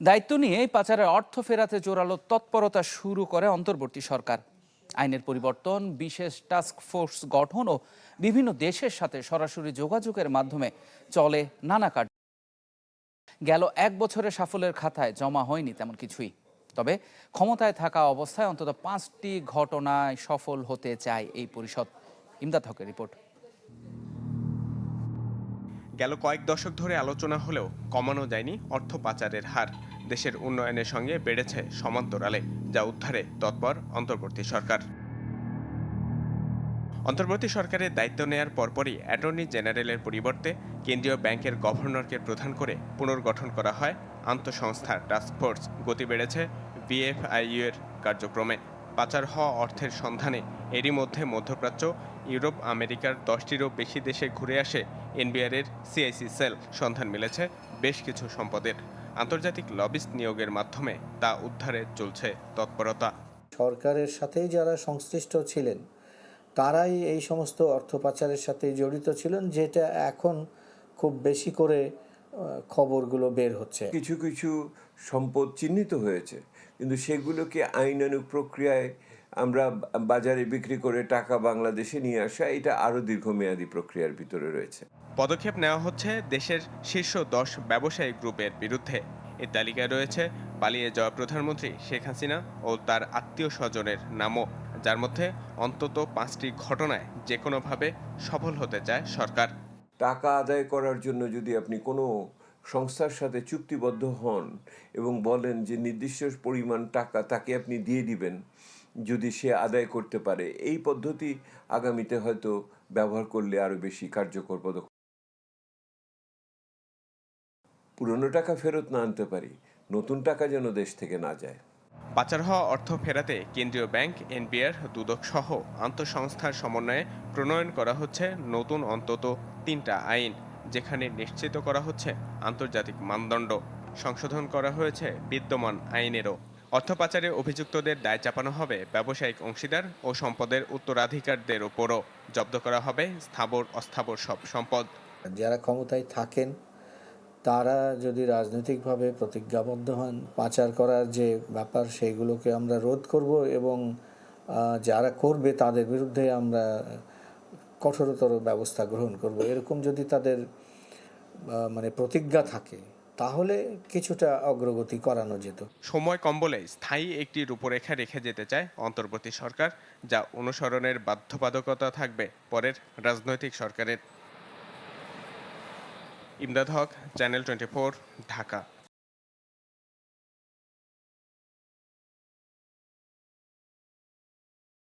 দায়িত্ব নিয়ে পাচারের অর্থ ফেরাতে জোরালো তৎপরতা শুরু করে অন্তর্বর্তী সরকার। আইনের পরিবর্তন, বিশেষ টাস্ক ফোর্স গঠন ও বিভিন্ন দেশের সাথে সরাসরি যোগাযোগের মাধ্যমে চলে নানা কার্য। গেল এক বছরের সাফল্যের খাতায় জমা হয়নি তেমন কিছুই। তবে ক্ষমতায় থাকা অবস্থায় অন্তত পাঁচটি ঘটনায় সফল হতে চায় এই পরিষদ। ইমদাদ হকের রিপোর্ট। গেল কয়েক দশক ধরে আলোচনা হলেও কমানো যায়নি অর্থ পাচারের হার। দেশের উন্নয়নের সঙ্গে বেড়েছে সমান্তরালে, যা উদ্ধারে তৎপর অন্তর্বর্তী সরকার। অন্তর্বর্তী সরকারের দায়িত্ব নেয়ার পরপরই অ্যাটর্নি জেনারেলের পরিবর্তে কেন্দ্রীয় ব্যাংকের গভর্নরকে প্রধান করে পুনর্গঠন করা হয়। আন্তঃসংস্থার টাস্কফোর্স গতি বেড়েছে বিএফআইইউ এর কার্যক্রমে। পাচার হওয়া অর্থের সন্ধানে এরই মধ্যে মধ্যপ্রাচ্য ইউরোপ আমেরিকার দশটিরও বেশি দেশে ঘুরে আসে এনবিআরের সিআইসি সেল। সন্ধান মিলেছে বেশ কিছু সম্পদের। আন্তর্জাতিক লবিস্ট নিয়োগের মাধ্যমে তা উদ্ধারে চলছে তৎপরতা। সরকারের সাথেই যারা সংশ্লিষ্ট ছিলেন তারাই এই সমস্ত অর্থ পাচারের সাথে জড়িত ছিলেন যেটা এখন খুব বেশি করে খবরগুলো বের হচ্ছে। কিছু কিছু সম্পদ চিহ্নিত হয়েছে কিন্তু সেগুলোকে আইনানুগ প্রক্রিয়ায় আমরা বাজারে বিক্রি করে টাকা বাংলাদেশে নিয়ে আসা এটা আরও দীর্ঘমেয়াদী প্রক্রিয়ার ভিতরে রয়েছে। পদক্ষেপ নেওয়া হচ্ছে দেশের শীর্ষ দশ ব্যবসায়ী গ্রুপের বিরুদ্ধে। এর তালিকায় রয়েছে পালিয়ে যাওয়া প্রধানমন্ত্রী শেখ হাসিনা ও তার আত্মীয় স্বজনের নামও যার মধ্যে অন্তত পাঁচটি ঘটনায় যে কোনোভাবে সফল হতে চায় সরকার। টাকা আদায় করার জন্য যদি আপনি কোনো সংস্থার সাথে চুক্তিবদ্ধ হন এবং বলেন যে নির্দিষ্ট পরিমাণ টাকা তাকে আপনি দিয়ে দিবেন যদি সে আদায় করতে পারে, এই পদ্ধতি আগামীতে হয়তো ব্যবহার করলে আরও বেশি কার্যকর পদক্ষেপ। পুরনো টাকা ফেরত না আনতে পারি, নতুন টাকা যেন দেশ থেকে না যায়। পাচার হওয়া অর্থ ফেরাতে কেন্দ্রীয় ব্যাংক, এনবিআর দুদক সহ আন্তঃসংস্থার সমন্বয়ে প্রণয়ন করা হচ্ছে নতুন অন্তত তিনটা আইন, যেখানে নিশ্চিত করা হচ্ছে আন্তর্জাতিক মানদণ্ড সংশোধন করা হয়েছে বিদ্যমান আইনেরও। অর্থ পাচারে অভিযুক্তদের দায় চাপানো হবে ব্যবসায়িক অংশীদার ও সম্পদের উত্তরাধিকারদের উপরও জব্দ করা হবে স্থাবর অস্থাবর সব সম্পদ। যারা ক্ষমতায় থাকেন, তারা যদি রাজনৈতিকভাবে প্রতিজ্ঞাবদ্ধ হন, পাচার করার যে ব্যাপার, সেইগুলোকে আমরা রোধ করব এবং যারা করবে তাদের বিরুদ্ধে আমরা কঠোরতর ব্যবস্থা গ্রহণ করব। এরকম যদি তাদের মানে প্রতিজ্ঞা থাকে তাহলে কিছুটা অগ্রগতি করানো যেত। সময় কম বলে স্থায়ী একটি রূপরেখা রেখে যেতে চায় অন্তর্বর্তী সরকার, যা অনুসরণের বাধ্যবাধকতা থাকবে পরের রাজনৈতিক সরকারের। Imdad Haque, channel twenty Dhaka.